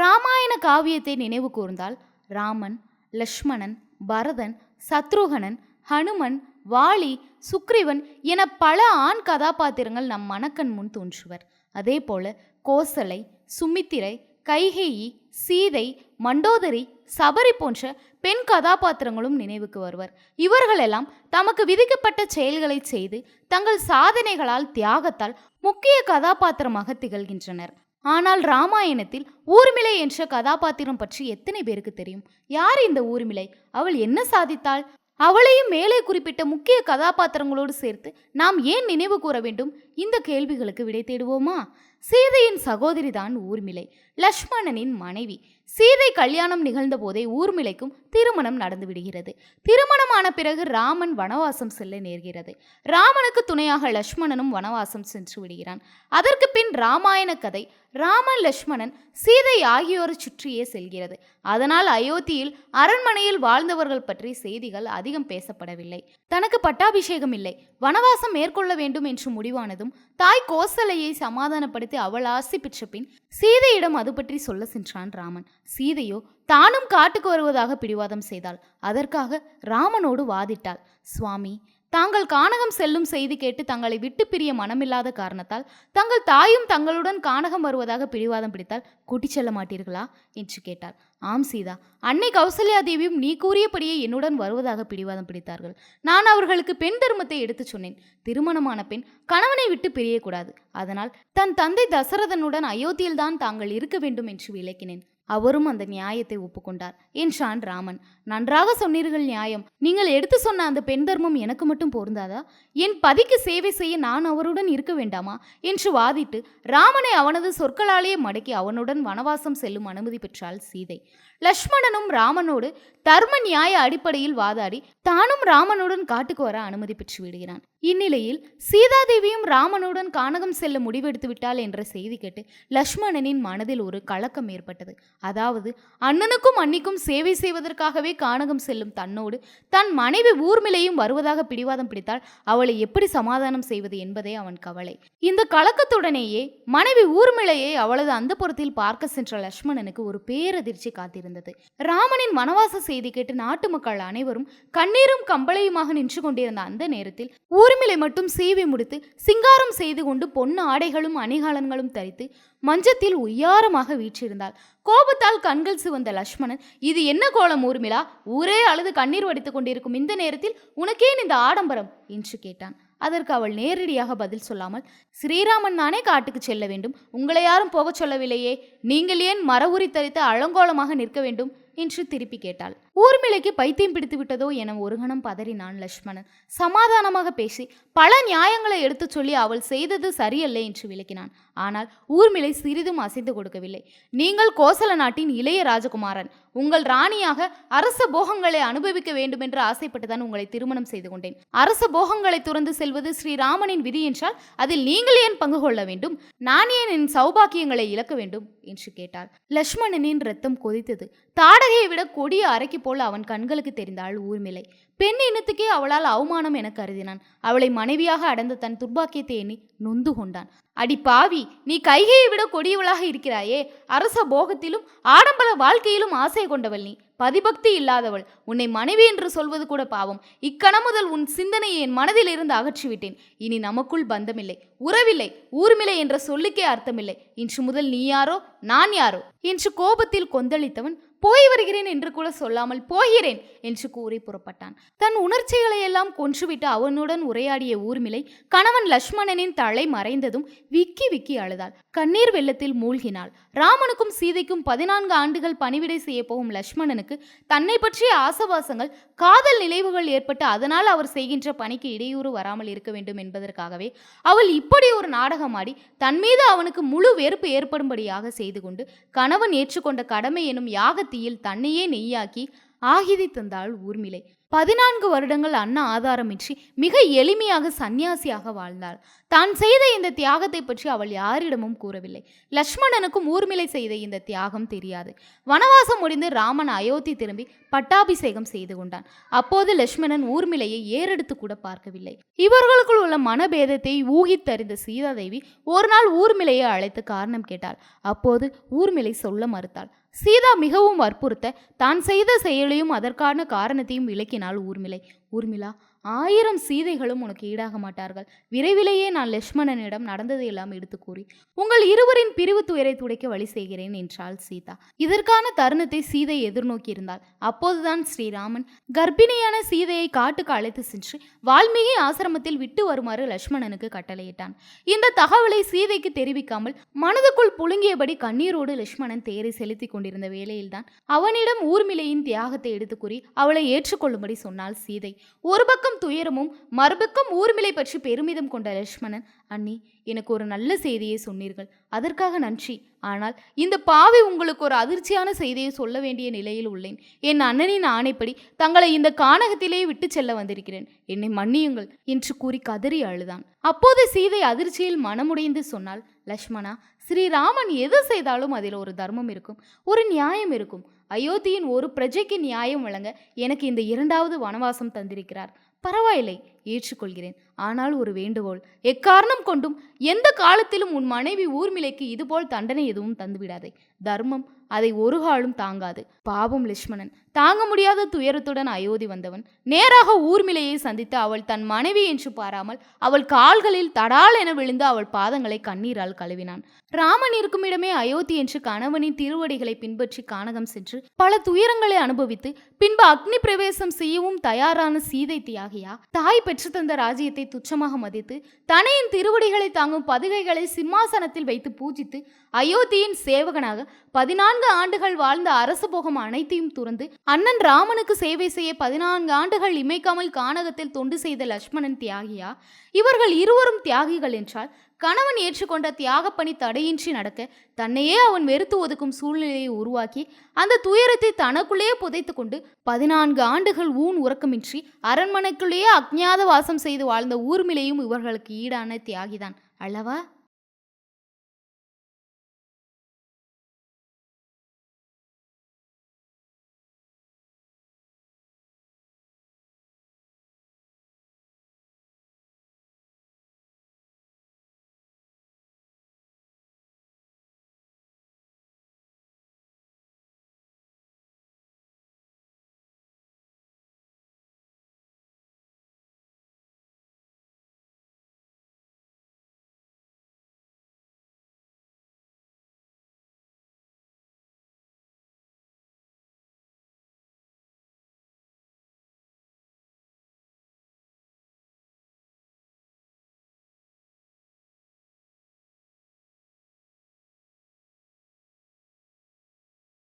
ராமாயண காவியத்தை நினைவு கூர்ந்தால் ராமன் லக்ஷ்மணன் பரதன் சத்ருகனன் ஹனுமன் வாலி சுக்ரீவன் என பல ஆண் கதாபாத்திரங்கள் நம் மனக்கண் முன் தோன்றுவர். அதே போல கோசலை சுமித்திரை கைகேயி சீதை மண்டோதரி சபரி போன்ற பெண் கதாபாத்திரங்களும் நினைவுக்கு வருவர். இவர்களெல்லாம் தமக்கு விதிக்கப்பட்ட செயல்களை செய்து தங்கள் சாதனைகளால் தியாகத்தால் முக்கிய கதாபாத்திரமாக திகழ்கின்றனர். ஆனால் ராமாயணத்தில் ஊர்மிளை என்ற கதாபாத்திரம் பற்றி எத்தனை பேருக்கு தெரியும்? யார் இந்த ஊர்மிளை? அவள் என்ன சாதித்தாள்? அவளையும் மேலே குறிப்பிட்ட முக்கிய கதாபாத்திரங்களோடு சேர்த்து நாம் ஏன் நினைவு கூற வேண்டும்? இந்த கேள்விகளுக்கு விடை தேடுவோமா? சீதையின் சகோதரிதான் ஊர்மிளை. லக்ஷ்மணனின் மனைவி. சீதை கல்யாணம் நிகழ்ந்த போதே ஊர்மிளைக்கும் திருமணம் நடந்து விடுகிறது. திருமணமான பிறகு ராமன் வனவாசம் செல்ல நேர்கிறது. ராமனுக்கு துணையாக லக்ஷ்மணனும் வனவாசம் சென்று விடுகிறான். அதற்கு பின் ராமாயண கதை ராமன் லக்ஷ்மணன் சீதை ஆகியோரை சுற்றியே செல்கிறது. அதனால் அயோத்தியில் அரண்மனையில் வாழ்ந்தவர்கள் பற்றி செய்திகள் அதிகம் பேசப்படவில்லை. தனக்கு பட்டாபிஷேகம் இல்லை. வனவாசம் மேற்கொள்ள வேண்டும் என்று முடிவானதும் தாய் கோசலையை சமாதானப்படுத்தி அவள் ஆசி பெற்ற பின் சீதையிடம் அது பற்றி சொல்ல சென்றான் ராமன். சீதையோ தானும் காட்டுக்கு வருவதாக பிடிவாதம் செய்தாள். அதற்காக ராமனோடு வாதிட்டாள். சுவாமி தாங்கள் கானகம் செல்லும் செய்தி கேட்டு தங்களை விட்டு பிரிய மனமில்லாத காரணத்தால் தங்கள் தாயும் தங்களுடன் கானகம் வருவதாக பிடிவாதம் பிடித்தால் கூட்டிச் செல்ல மாட்டீர்களா? என்று கேட்டாள். ஆம் சீதா. அன்னை கௌசல்யா தேவியும் நீ கூறியபடியே என்னுடன் வருவதாக பிடிவாதம் பிடித்தார்கள். நான் அவர்களுக்கு பெண் தர்மத்தை எடுத்துச் சொன்னேன். திருமணமான பெண் கணவனை விட்டு பிரியக்கூடாது. அதனால் தன் தந்தை தசரதனுடன் அயோத்தியில்தான் தாங்கள் இருக்க வேண்டும் என்று விளக்கினேன். அவரும் அந்த நியாயத்தை ஒப்புக்கொண்டார். என்றான் ராமன். நன்றாக சொன்னீர்கள் நியாயம். நீங்கள் எடுத்து சொன்ன அந்த பெண் தர்மம் எனக்கு மட்டும் பொருந்தாதா? என் பதிக்கு சேவை செய்ய நான் அவருடன் இருக்க வேண்டாமா? என்று வாதிட்டு ராமனை அவனது சொற்களாலேயே மடக்கி அவனுடன் வனவாசம் செல்லும் அனுமதி பெற்றாள் சீதை. லக்ஷ்மணனும் ராமனோடு தர்ம நியாய அடிப்படையில் வாதாடி தானும் ராமனுடன் காட்டுக்கு வர அனுமதி பெற்று விடுகிறான். இந்நிலையில் சீதாதேவியும் ராமனுடன் கானகம் செல்ல முடிவெடுத்து விட்டாள் என்ற செய்தி கேட்டு லக்ஷ்மணனின் மனதில் ஒரு கலக்கம் ஏற்பட்டது. அதாவது அண்ணனுக்கும் அன்னிக்கும் சேவை செய்வதற்காகவே கானகம் செல்லும் தன்னோடு தன் மனைவி ஊர்மிலையும் வருவதாக பிடிவாதம் பிடித்தால் அவளை எப்படி சமாதானம் செய்வது என்பதே அவன் கவலை. இந்த கலக்கத்துடனேயே மனைவி ஊர்மிளையை அவளது அந்தப்புறத்தில் பார்க்க சென்ற லக்ஷ்மணனுக்கு ஒரு பேரதிர்ச்சி காத்திருந்தது. ராமனின் வனவாச செய்தி கேட்டு நாட்டு மக்கள் அனைவரும் கண்ணீரும் கம்பளையுமாக நின்று கொண்டிருந்த அந்த நேரத்தில் ஊர்மிளை மட்டும் சீவி முடித்து சிங்காரம் செய்து கொண்டு பொன்னு ஆடைகளும் அணிகாலன்களும் தரித்து மஞ்சத்தில் உய்யாரமாக வீற்றிருந்தாள். கோபத்தால் கண்கள் சிவந்த லக்ஷ்மணன் இது என்ன கோலம் ஊர்மிளா? ஊரே அழுது கண்ணீர் வடித்துக் கொண்டிருக்கும் இந்த நேரத்தில் உனக்கேன் இந்த ஆடம்பரம்? என்று கேட்டான். அதற்கு அவள் நேரடியாக பதில் சொல்லாமல் ஸ்ரீராமன் தானே காட்டுக்கு செல்ல வேண்டும். உங்களை யாரும் போகச் சொல்லவில்லையே. நீங்கள் ஏன் மர உரி தரித்து அலங்கோலமாக நிற்க வேண்டும்? என்று திருப்பி கேட்டாள். ஊர்மிளைக்கு பைத்தியம் பிடித்து விட்டதோ என ஒரு கணம் பதறினான் லக்ஷ்மணன். சமாதானமாக பேசி பல நியாயங்களை எடுத்துச் சொல்லி அவள் செய்தது சரியல்ல என்று விளக்கினான். ஆனால் ஊர்மிளை சிறிதும் அசைந்து கொடுக்கவில்லை. நீங்கள் கோசல நாட்டின் இளைய ராஜகுமாரன். உங்கள் ராணியாக அரச போகங்களை அனுபவிக்க வேண்டுமென்று ஆசைப்பட்டுதான் உங்களை திருமணம் செய்து கொண்டேன். அரச போகங்களை துறந்து செல்வது ஸ்ரீராமனின் விதி என்றால் அதில் நீங்கள் ஏன் பங்கு கொள்ள வேண்டும்? நான் ஏன் என் சௌபாக்கியங்களை இழக்க வேண்டும்? என்று கேட்டாள். லக்ஷ்மணனின் ரத்தம் கொதித்தது. தாட வாடகையை விட கொடிய அரைக்கு போல் அவன் கண்களுக்கு தெரிந்தாள் ஊர்மிளை. பெண் இனத்துக்கே அவளால் அவமானம் என கருதினான். அவளை மனைவியாக அடைந்த தன் துர்பாக்கியத்தை எண்ணி நொந்து கொண்டான். அடி பாவி நீ கைகையை விட கொடியவளாக இருக்கிறாயே. அரச போகத்திலும் ஆடம்பர வாழ்க்கையிலும் ஆசை கொண்டவள் நீ. பதிபக்தி இல்லாதவள். உன்னை மனைவி என்று சொல்வது கூட பாவம். இக்கணம் முதல் உன் சிந்தனையை என் மனதில் இருந்து அகற்றிவிட்டேன். இனி நமக்குள் பந்தமில்லை. உறவில்லை. ஊர்மில்லை என்ற சொல்லுக்கே அர்த்தமில்லை. இன்று முதல் நீ யாரோ? நான் யாரோ? என்று கோபத்தில் கொந்தளித்தவன் போய் வருகிறேன் என்று கூட சொல்லாமல் போகிறேன் என்று கூறி புறப்பட்டான். தன் உணர்ச்சிகளை எல்லாம் கொன்றுவிட்டு அவனுடன் உரையாடிய ஊர்மிளை கணவன் லக்ஷ்மணனின் தலை மறைந்ததும் விக்கி விக்கி அழுதாள். கண்ணீர் வெள்ளத்தில் மூழ்கினாள். ராமனுக்கும் சீதைக்கும் பதினான்கு ஆண்டுகள் பணிவிடை செய்ய போகும் லக்ஷ்மணனுக்கு தன்னை பற்றிய ஆசவாசங்கள் காதல் நினைவுகள் ஏற்பட்டு அதனால் அவர் செய்கின்ற பணிக்கு இடையூறு வராமல் இருக்க வேண்டும் என்பதற்காகவே அவள் இப்படி ஒரு நாடகமாடி தன் மீது அவனுக்கு முழு வெறுப்பு ஏற்படும்படியாக செய்து கொண்டு கணவன் ஏற்றுக்கொண்ட கடமை எனும் யாகத்தியில் தன்னையே நெய்யாக்கி ஆகிதி தந்தாள் ஊர்மிளை. பதினான்கு வருடங்கள் அன்ன ஆதாரமின்றி மிக எளிமையாக சந்நியாசியாக வாழ்ந்தாள். தான் செய்த இந்த தியாகத்தை பற்றி அவள் யாரிடமும் கூறவில்லை. லக்ஷ்மணனுக்கும் ஊர்மிளை செய்த இந்த தியாகம் தெரியாது. வனவாசம் முடிந்து ராமன் அயோத்தி திரும்பி பட்டாபிஷேகம் செய்து கொண்டான். அப்போது லக்ஷ்மணன் ஊர்மிளையை ஏறெடுத்து கூட பார்க்கவில்லை. இவர்களுக்குள் உள்ள மனபேதத்தை ஊகித்தறிந்த சீதாதேவி ஒரு நாள் ஊர்மிளையை அழைத்து காரணம் கேட்டாள். அப்போது ஊர்மிளை சொல்ல மறுத்தாள். சீதா மிகவும் வற்புறுத்த தான் செய்த செயலையும் அதற்கான காரணத்தையும் நாள் ஊர்மிளை ஊர்மிளா ஆயிரம் சீதைகளும் உனக்கு ஈடாக மாட்டார்கள். விரைவிலேயே நான் லக்ஷ்மணனிடம் நடந்ததையெல்லாம் எடுத்து கூறி உங்கள் இருவரின் பிரிவு துயரை துடைக்க வழி செய்கிறேன் என்றாள் சீதா. இதற்கான தருணத்தை சீதை எதிர்நோக்கி இருந்தாள். அப்போதுதான் ஸ்ரீராமன் கர்ப்பிணியான சீதையை காட்டுக்கு அழைத்து சென்று வால்மீகி ஆசிரமத்தில் விட்டு வருமாறு லக்ஷ்மணனுக்கு கட்டளையிட்டான். இந்த தகவலை சீதைக்கு தெரிவிக்காமல் மனதுக்குள் புழுங்கியபடி கண்ணீரோடு லக்ஷ்மணன் தேரை செலுத்திக் கொண்டிருந்த வேளையில்தான் அவனிடம் ஊர்மிளையின் தியாகத்தை எடுத்து கூறி அவளை ஏற்றுக்கொள்ளும்படி சொன்னாள் சீதை. ஒரு பக்கம் துயரமும் மரபுக்கும் ஊர்மிலை பற்றி பெருமிதம் கொண்ட லக்ஷ்மணன் அண்ணி எனக்கு ஒரு நல்ல செய்தியை சொன்னீர்கள். அதற்காக நன்றி. ஆனால் இந்த பாவி உங்களுக்கு ஒரு அதிர்ச்சியான செய்தியை சொல்ல வேண்டிய நிலையில் உள்ளேன். என் அண்ணனின் ஆணைப்படி தங்களை இந்த கானகத்திலே விட்டு செல்ல வந்திருக்கிறேன். என்னை மன்னியுங்கள் என்று கூறி கதறி அழுதான். அப்போது சீதை அதிர்ச்சியில் மனமுடைந்து சொன்னால் லக்ஷ்மணா ஸ்ரீராமன் எது செய்தாலும் அதில் ஒரு தர்மம் இருக்கும் ஒரு நியாயம் இருக்கும். அயோத்தியின் ஒரு பிரஜைக்கு நியாயம் வழங்க எனக்கு இந்த இரண்டாவது வனவாசம் தந்திருக்கிறார். பரவாயில்லை. ஏற்றுக்கொள்கிறேன். ஆனால் ஒரு வேண்டுகோள். எக்காரணம் கொண்டும் எந்த காலத்திலும் உன் மனைவி ஊர்மிளைக்கு இதுபோல் தண்டனை எதுவும் தந்துவிடாதே. தர்மம் அதை ஒரு காலும் தாங்காது. பாவம் லட்சுமணன். தாங்க முடியாத துயரத்துடன் அயோத்தி வந்தவன். நேராக ஊர்மிளையை சந்தித்து அவள் தன் மனைவி என்று பாராமல் அவள் கால்களில் தடால் என விழுந்து அவள் பாதங்களை கண்ணீரால் கழுவினான். ராமன் இருக்கும் இடமே அயோத்தி என்று கணவனின் திருவடிகளை பின்பற்றி கானகம் சென்று பல துயரங்களை அனுபவித்து பின்பு அக்னி பிரவேசம் செய்யவும் தயாரான சீதை தியாகியா தாய் பெற்று தந்த ராஜ்யத்தை துச்சமாக மதித்து தனையின் திருவடிகளை தாங்கும் பதுகைகளை சிம்மாசனத்தில் வைத்து பூஜித்து அயோத்தியின் சேவகனாக பதினான்கு ஆண்டுகள் வாழ்ந்த அரசு போகம் அனைத்தையும் துறந்து அண்ணன் ராமனுக்கு சேவை செய்ய பதினான்கு ஆண்டுகள் இமைக்காமல் கானகத்தில் தொண்டு செய்த லக்ஷ்மணன் தியாகியா? இவர்கள் இருவரும் தியாகிகள் என்றால் கணவன் ஏற்றுக்கொண்ட தியாகப்பணி தடையின்றி நடக்க தன்னையே அவன் வெறுத்து ஒதுக்கும் சூழ்நிலையை உருவாக்கி அந்த துயரத்தை தனக்குள்ளேயே புதைத்து கொண்டு பதினான்கு ஆண்டுகள் ஊன் உறக்கமின்றி அரண்மனைக்குள்ளேயே அஜ்ஞாத வாசம் செய்து வாழ்ந்த ஊர்மிலையும் இவர்களுக்கு ஈடான தியாகிதான். அல்லவா?